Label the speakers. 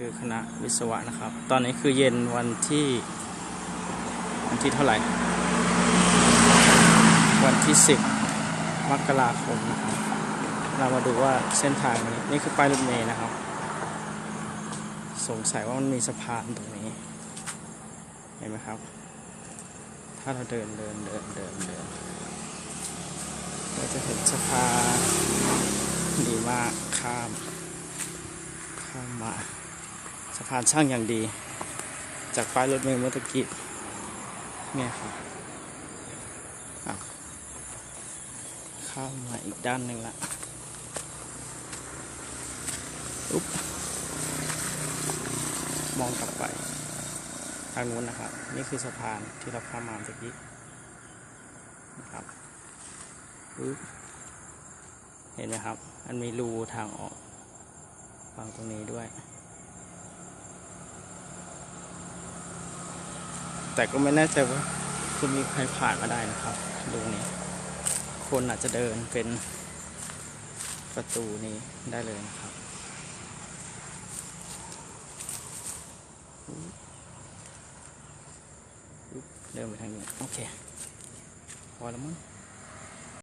Speaker 1: คือคณะวิศวะนะครับ ตอนนี้คือเย็นวันที่วันที่เท่าไหร่ วันที่ 10 มกราคมนะครับ เรามาดูว่าเส้นทางนี้ นี่คือป้ายรถเมล์นะครับ สงสัยว่ามันมีสะพานตรงนี้ เห็นไหมครับ ถ้าเราเดินเดินเดินเดินเดินเราจะเห็นสะพานดีมากข้ามข้ามมา สะพานช่างอย่างดี จากป้ายรถเมล์เมื่อตะกี้เนี่ยครับข้ามมาอีกด้านหนึ่งละอุ๊บมองกลับไปทางนู้นนะครับ นี่คือสะพานที่เราข้ามมาเมื่อกี้นะครับอุ๊บเห็นไหมครับ มันมีรูทางออกฟังตรงนี้ด้วย แต่ก็ไม่แน่ใจว่าจะมีใครผ่านมาได้นะครับ ดูนี้ คนอาจจะเดินเป็นประตูนี้ได้เลยนะครับ เดินไปทางนี้ โอเค พอแล้วมั้ง